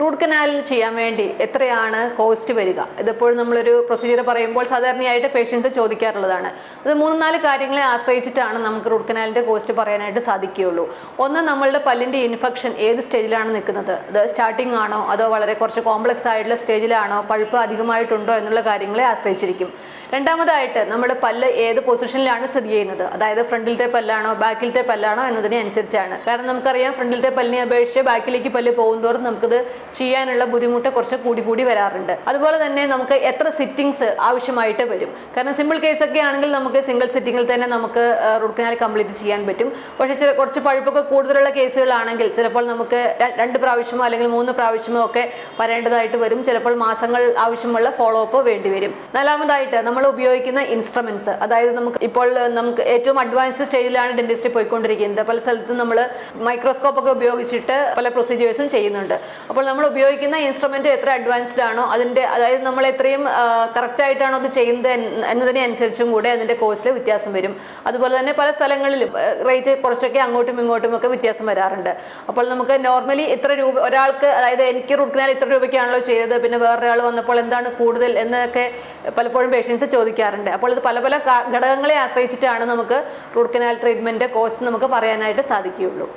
Root canal ചെയ്യാൻ വേണ്ടി എത്രയാണ് കോസ്റ്റ് വരിക? ഇതെപ്പോഴും നമ്മളൊരു പ്രൊസീജിയർ പറയുമ്പോൾ സാധാരണയായിട്ട് പേഷ്യൻസ് ചോദിക്കാറുള്ളതാണ്. അത് മൂന്ന് നാല് കാര്യങ്ങളെ ആശ്രയിച്ചിട്ടാണ് നമുക്ക് റൂട്ട് കനാലിന്റെ കോസ്റ്റ് പറയാനായിട്ട് സാധിക്കുകയുള്ളൂ. ഒന്ന് നമ്മളുടെ പല്ലിന്റെ ഇൻഫെക്ഷൻ ഏത് സ്റ്റേജിലാണ് നിൽക്കുന്നത്? അത് സ്റ്റാർട്ടിംഗ് ആണോ? അതോ വളരെ കുറച്ച് കോംപ്ലക്സ് ആയിട്ടുള്ള സ്റ്റേജിലാണോ പഴുപ്പ് അധികമായിട്ടുണ്ടോ എന്നുള്ള കാര്യങ്ങളെ ആശ്രയിച്ചിരിക്കും. രണ്ടാമതായിട്ട് നമ്മുടെ പല്ല് ഏത് പൊസിഷനിലാണ് സ്ഥിതി ചെയ്യുന്നത്? അതായത് ഫ്രണ്ടിലത്തെ പല്ലാണോ ബാക്കിലത്തെ പല്ലാണോ എന്നതിനെ അനുസരിച്ചാണ് കാരണം നമുക്കറിയാം ഫ്രണ്ടിലത്തെ പല്ലിനെ അപേക്ഷിച്ച് ബാക്കിലേക്ക് പല്ല് പോകുന്നതോറും നമുക്കത് ചെയ്യാനുള്ള ബുദ്ധിമുട്ട് കുറച്ച് കൂടി കൂടി വരാറുണ്ട്. അതുപോലെ തന്നെ നമുക്ക് എത്ര സിറ്റിങ്സ് ആവശ്യമായിട്ട് വരും. കാരണം സിമ്പിൾ കേസ് ഒക്കെ ആണെങ്കിൽ നമുക്ക് സിംഗിൾ സിറ്റിങ്ങിൽ തന്നെ നമുക്ക് റൂട്ട് കനാൽ കംപ്ലീറ്റ് ചെയ്യാൻ പറ്റും. പക്ഷേ ചില കുറച്ച് പഴുപ്പൊക്കെ കൂടുതലുള്ള കേസുകളാണെങ്കിൽ ചിലപ്പോൾ നമുക്ക് രണ്ട് പ്രാവശ്യമോ അല്ലെങ്കിൽ മൂന്ന് പ്രാവശ്യമോ ഒക്കെ വരേണ്ടതായിട്ട് വരും. ചിലപ്പോൾ മാസങ്ങൾ ആവശ്യമുള്ള ഫോളോ അപ്പ് വേണ്ടി വരും. നാലാമതായിട്ട് നമ്മൾ ഉപയോഗിക്കുന്ന ഇൻസ്ട്രുമെന്റ്സ് അതായത് നമുക്ക് ഇപ്പോൾ നമുക്ക് ഏറ്റവും അഡ്വാൻസ്ഡ് സ്റ്റേജിലാണ് ഡെന്റിസ്റ്റ് പോയിക്കൊണ്ടിരിക്കുന്നത്. പല സ്ഥലത്തും നമ്മൾ മൈക്രോസ്കോപ്പ് ഒക്കെ ഉപയോഗിച്ചിട്ട് പല പ്രൊസീജിയേഴ്സും ചെയ്യുന്നുണ്ട്. അപ്പോൾ നമ്മൾ ഉപയോഗിക്കുന്ന ഇൻസ്ട്രുമെന്റ് എത്ര അഡ്വാൻസ്ഡ് ആണോ അതിന്റെ അതായത് നമ്മൾ എത്രയും കറക്റ്റ് ആയിട്ടാണോ അത് ചെയ്യുന്നത് എന്ന് എന്നതിനെ അനുസരിച്ചും കൂടെ അതിന്റെ കോസ്റ്റിൽ വ്യത്യാസം വരും. അതുപോലെ തന്നെ പല സ്ഥലങ്ങളിലും റേറ്റ് കുറച്ചൊക്കെ അങ്ങോട്ടും ഇങ്ങോട്ടും ഒക്കെ വ്യത്യാസം വരാറുണ്ട്. അപ്പോൾ നമുക്ക് നോർമലി ഇത്ര രൂപ ഒരാൾക്ക് അതായത് എനിക്ക് റൂട്ട് കനാൽ ഇത്ര രൂപയ്ക്കാണല്ലോ ചെയ്തത് പിന്നെ വേറൊരാൾ വന്നപ്പോൾ എന്താണ് കൂടുതൽ എന്നൊക്കെ പലപ്പോഴും പേഷ്യൻസ് ചോദിക്കാറുണ്ട്. അപ്പോൾ ഇത് പല പല ഘടകങ്ങളെ ആശ്രയിച്ചിട്ടാണ് നമുക്ക് റൂട്ട് കനാൽ ട്രീറ്റ്മെന്റ് കോസ്റ്റ് നമുക്ക് പറയാനായിട്ട് സാധിക്കുകയുള്ളൂ.